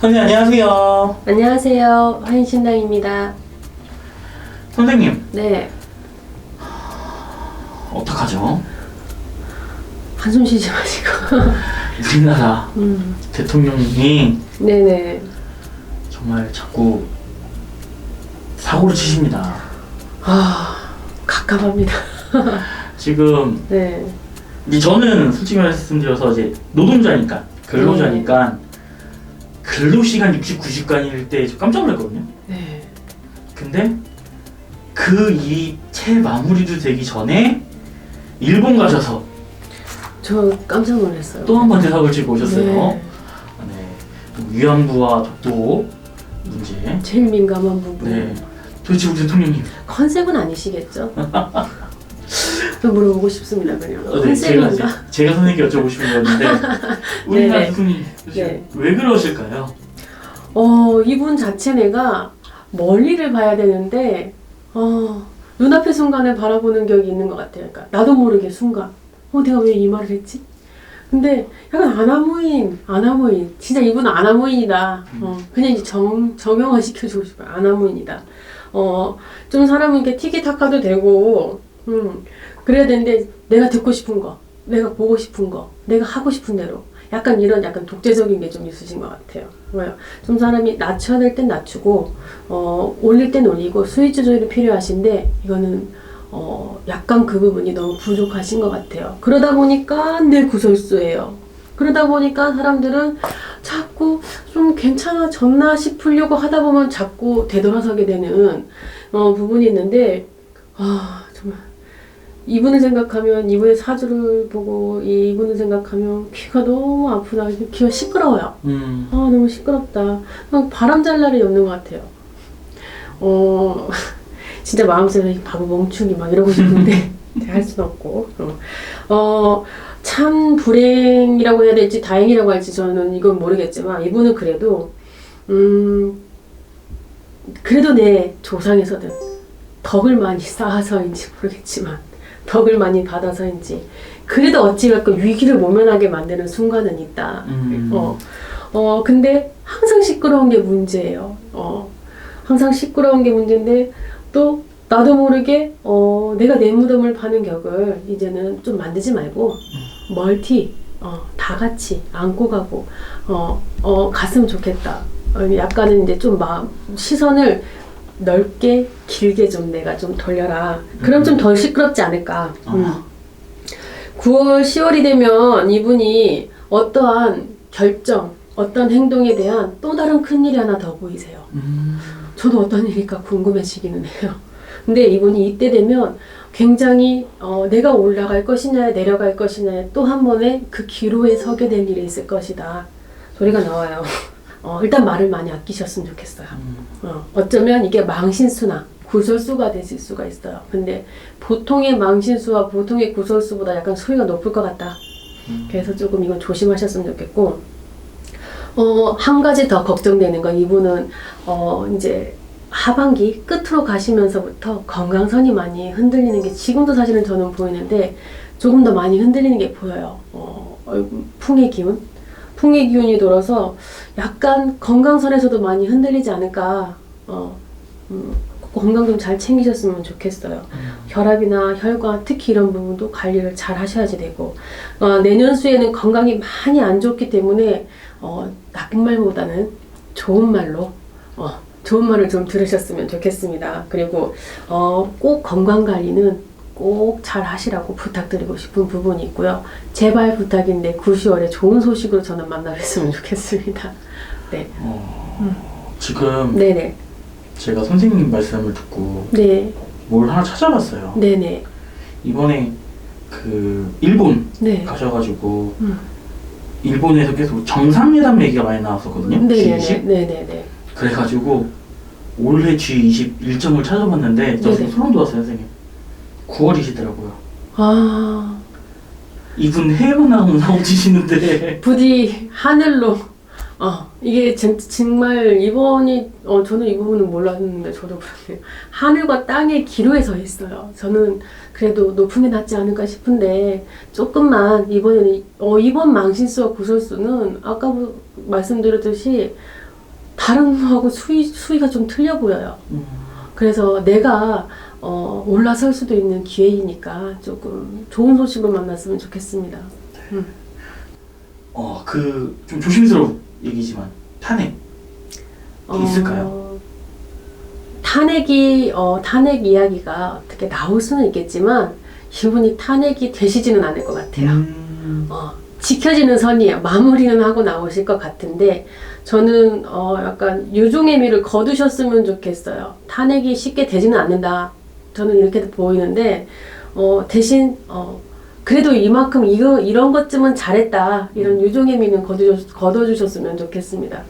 선생님 안녕하세요. 안녕하세요. 화인신당입니다. 선생님 네. 어떡하죠? 한숨 쉬지 마시고. 우리나라 음. 대통령이 네네. 정말 자꾸 사고를 치십니다. 아, 갑갑합니다. 지금 네. 이제 저는 솔직히 말씀드려서 이제 노동자니까 근로자니까 근로 시간 69시간일 때 깜짝 놀랐거든요. 네. 근데 그이채 마무리도 되기 전에 일본 가셔서 저 깜짝 놀랐어요. 또 한 번 대사를 치고 오셨어요. 네. 네. 또 위안부와 독도 문제. 제일 민감한 부분. 네. 도대체 우리 대통령님 컨셉은 아니시겠죠? 저 물어보고 싶습니다, 그냥. 어, 네, 제가, 컨셉인가? 제- 제가 선생님께 여쭤보고 싶은 거였는데 우리나라 네네. 도대체 네. 왜 그러실까요? 어, 이분 자체 내가 멀리를 봐야 되는데, 어, 눈앞의 순간을 바라보는 격이 있는 것 같아요. 그러니까 나도 모르게 순간, 어, 내가 왜 이 말을 했지? 근데 약간 아나무인, 아나무인. 진짜 이분은 아나무인이다. 어, 그냥 이제 정, 정형화 시켜주고 싶어요. 아나무인이다. 어, 좀 사람은 이렇게 티키타카도 되고, 음, 그래야 되는데 내가 듣고 싶은 거, 내가 보고 싶은 거, 내가 하고 싶은 대로. 약간 이런 약간 독재적인 게 좀 있으신 것 같아요. 왜요? 좀 사람이 낮춰야 될 땐 낮추고, 어, 올릴 땐 올리고, 수위 조절이 필요하신데, 이거는, 어, 약간 그 부분이 너무 부족하신 것 같아요. 그러다 보니까 늘 구설수예요. 그러다 보니까 사람들은 자꾸 좀 괜찮아졌나 싶으려고 하다 보면 자꾸 되돌아서게 되는, 어, 부분이 있는데, 아. 이분을 생각하면, 이분의 사주를 보고, 이분을 생각하면 귀가 너무 아프다. 귀가 시끄러워요. 음. 아 너무 시끄럽다. 바람 잘 날이 없는 것 같아요. 어 진짜 마음속에 바보 멍충이 막 이러고 싶은데 할 수는 없고. 어, 참 불행이라고 해야 될지 다행이라고 할지 저는 이건 모르겠지만 이분은 그래도 음 그래도 내 조상에서든 덕을 많이 쌓아서인지 모르겠지만 덕을 많이 받아서인지 그래도 어찌할까 위기를 모면하게 만드는 순간은 있다. 음. 어, 어, 근데 항상 시끄러운 게 문제예요. 어, 항상 시끄러운 게 문제인데 또 나도 모르게 어, 내가 내 무덤을 파는 격을 이제는 좀 만들지 말고 멀티, 어, 다 같이 안고 가고 어, 어, 갔으면 좋겠다. 어, 약간은 이제 좀 마음 시선을 넓게 길게 좀 내가 좀 돌려라. 그럼 좀 덜 시끄럽지 않을까. 음. 아. 9월, 10월이 되면 이분이 어떠한 결정, 어떤 행동에 대한 또 다른 큰 일이 하나 더 보이세요. 음. 저도 어떤 일일까 궁금해지기는 해요. 근데 이분이 이때 되면 굉장히 어, 내가 올라갈 것이냐 내려갈 것이냐 또 한 번의 그 기로에 서게 될 일이 있을 것이다. 소리가 나와요. 어, 일단 말을 많이 아끼셨으면 좋겠어요. 음. 어, 어쩌면 이게 망신수나 구설수가 되실 수가 있어요. 근데 보통의 망신수와 보통의 구설수보다 약간 소리가 높을 것 같다. 음. 그래서 조금 이건 조심하셨으면 좋겠고, 어, 한 가지 더 걱정되는 건 이분은, 어, 이제 하반기 끝으로 가시면서부터 건강선이 많이 흔들리는 게 지금도 사실은 저는 보이는데 조금 더 많이 흔들리는 게 보여요. 어, 풍의 기운? 풍의 기운이 돌아서 약간 건강선에서도 많이 흔들리지 않을까, 어, 음, 건강 좀 잘 챙기셨으면 좋겠어요. 혈압이나 혈관 특히 이런 부분도 관리를 잘 하셔야지 되고 어, 내년 수에는 건강이 많이 안 좋기 때문에 어, 나쁜 말보다는 좋은 말로 어, 좋은 말을 좀 들으셨으면 좋겠습니다. 그리고 어, 꼭 건강 관리는 꼭 잘 하시라고 부탁드리고 싶은 부분이 있고요. 제발 부탁인데 9, 10월에 좋은 소식으로 저는 만나뵀으면 좋겠습니다. 네, 어. 지금 네네, 제가 선생님 말씀을 듣고 네, 뭘 하나 찾아봤어요. 네네, 이번에 그 일본 네, 가셔가지고 음. 일본에서 계속 정상회담 얘기가 많이 나왔었거든요. 네네네, G20. 네네네. 그래가지고 올해 G20 일정을 찾아봤는데 저 네네. 소름 돋았어요, 선생님. 9월이시더라고요. 아. 이분 해외만 나오면 나오시는데 부디 하늘로 어 이게 진, 정말 이번이 어 저는 이 부분은 몰랐는데 저도 그렇네요 하늘과 땅의 기로에 서 있어요 저는 그래도 높은 게 낫지 않을까 싶은데 조금만 이번에는 어 이번 망신수와 구설수는 아까 뭐 말씀드렸듯이 다른 거하고 수위, 수위가 좀 틀려 보여요. 음. 그래서 내가 어, 올라설 수도 있는 기회이니까 조금 좋은 소식을 만났으면 좋겠습니다. 어, 그 좀 조심스러운 얘기지만 탄핵 있을까요? 어, 탄핵이 어, 탄핵 이야기가 어떻게 나올 수는 있겠지만 이분이 탄핵이 되시지는 않을 것 같아요. 음. 어, 지켜지는 선이에요. 마무리는 하고 나오실 것 같은데 저는 어, 약간 유종의 미를 거두셨으면 좋겠어요. 탄핵이 쉽게 되지는 않는다. 저는 이렇게 보이는데 어, 대신 어, 그래도 이만큼 이거 이런 것쯤은 잘했다. 이런 유종의 미는 거두셨, 거둬주셨으면 좋겠습니다.